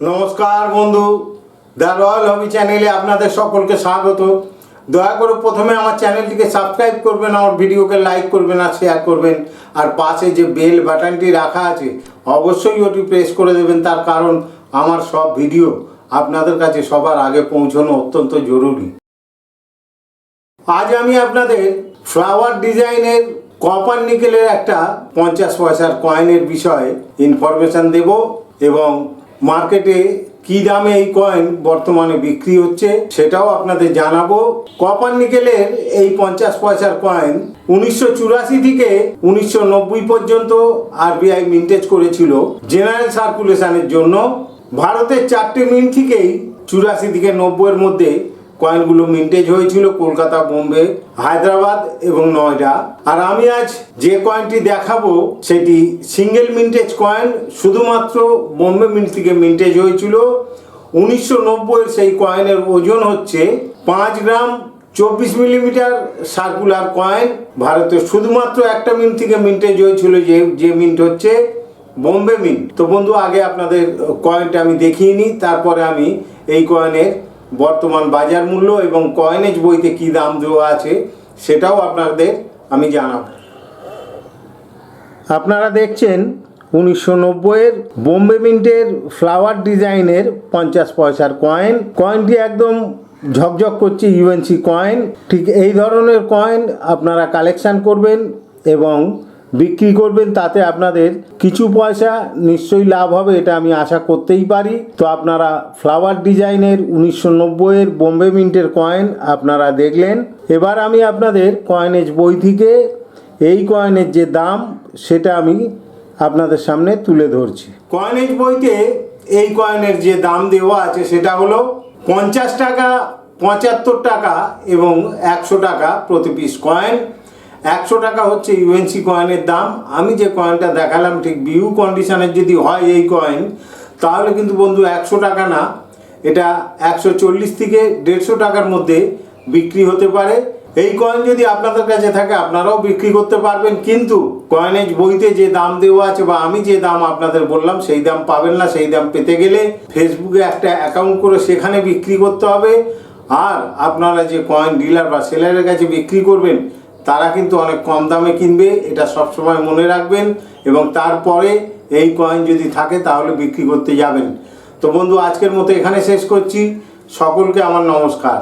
নমস্কার বন্ধু, the royal হবি চ্যানেলে আপনাদের সকলকে স্বাগত। দয়া করে প্রথমে আমার চ্যানেলটিকে সাবস্ক্রাইব করবেন, আমার ভিডিওকে লাইক করবেন আর শেয়ার করবেন। আর পাশে যে বেল বাটনটি রাখা আছে, অবশ্যই ওটি প্রেস করে দেবেন। তার কারণ আমার সব ভিডিও আপনাদের কাছে সবার আগে পৌঁছানো অত্যন্ত জরুরি। আজ আমি আপনাদের ফ্লাওয়ার ডিজাইনের কপার নিকেলের একটা পঞ্চাশ পয়সার কয়েনের বিষয়ে ইনফরমেশন দেব এবং মার্কেটে কি দামে এই কয়েন বর্তমানে বিক্রি হচ্ছে সেটাও আপনাদের জানাব। কপার নিকেলের এই পঞ্চাশ পয়সার কয়েন উনিশশো চুরাশি থেকে উনিশশো নব্বই পর্যন্ত আরবিআই মিন্টেজ করেছিল জেনারেল সার্কুলেশনের জন্য। ভারতের চারটে মিন্ট থেকেই চুরাশি থেকে নব্বইয়ের মধ্যে কয়েনগুলো মিন্টেজ হয়েছিল কলকাতা, বোম্বে, হায়দ্রাবাদ এবং নয়ডা। আর আমি আজ যে কয়েনটি দেখাবো সেটি সিঙ্গেল মিন্টেজ কয়েন, শুধুমাত্র বোম্বে মিন্ট থেকে মিন্টেজ হয়েছিল। উনিশশো নব্বইয়ের সেই কয়েনের ওজন হচ্ছে পাঁচ গ্রাম চব্বিশ মিলিমিটার সার্কুলার কয়েন। ভারতের শুধুমাত্র একটা মিন্ট থেকে মিন্টেজ হয়েছিল যে যে মিন্ট হচ্ছে বোম্বে মিন্ট। তো বন্ধু, আগে আপনাদের কয়েনটা আমি দেখিয়ে নিই, তারপরে আমি এই কয়েনের বর্তমান বাজার মূল্য এবং কয়েনেজ বইতে কী দাম দেওয়া আছে, সেটাও আপনাদের আমি জানাব। আপনারা দেখছেন উনিশশো নব্বইয়ের বোম্বে মিন্টের ফ্লাওয়ার ডিজাইনের পঞ্চাশ পয়সার কয়েন কয়েনটি একদম ঝকঝক করছে ইউএনসি কয়েন ঠিক এই ধরনের কয়েন আপনারা কালেকশান করবেন এবং বিক্রি করবেন, তাতে আপনাদের কিছু পয়সা নিশ্চয়ই লাভ হবে, এটা আমি আশা করতেই পারি। তো আপনারা ফ্লাওয়ার ডিজাইনের উনিশশো নব্বইয়ের বোম্বে মিন্টের কয়েন আপনারা দেখলেন। এবার আমি আপনাদের কয়েনেজ বই থেকে, এই কয়েনের যে দাম, সেটা আমি আপনাদের সামনে তুলে ধরছি। কয়েনেজ বইতে এই কয়েনের যে দাম দেওয়া আছে, সেটা হলো পঞ্চাশ টাকা, পঁচাত্তর টাকা এবং একশো টাকা প্রতি পিস কয়েন। একশো টাকা হচ্ছে ইউএনসি কয়েনের দাম। আমি যে কয়েনটা দেখালাম, ঠিক বিউ কন্ডিশনের যদি হয় এই কয়েন তাহলে কিন্তু বন্ধু একশো টাকা না। এটা একশো চল্লিশ থেকে দেড়শো টাকার মধ্যে বিক্রি হতে পারে। এই কয়েন যদি আপনাদের কাছে থাকে, আপনারাও বিক্রি করতে পারবেন। কিন্তু কয়েনেজ বইতে যে দাম দেওয়া আছে বা আমি যে দাম আপনাদের বললাম, সেই দাম পাবেন না। সেই দাম পেতে গেলে ফেসবুকে একটা অ্যাকাউন্ট করে সেখানে বিক্রি করতে হবে। আর আপনারা যে কয়েন ডিলার বা সেলারের কাছে বিক্রি করবেন তারা কিন্তু অনেক কম দামে কিনবে, এটা সবসময় মনে রাখবেন এবং তারপরে এই কয়েন যদি থাকে তাহলে বিক্রি করতে যাবেন। তো বন্ধু, আজকের মতো এখানে শেষ করছি। সকলকে আমার নমস্কার।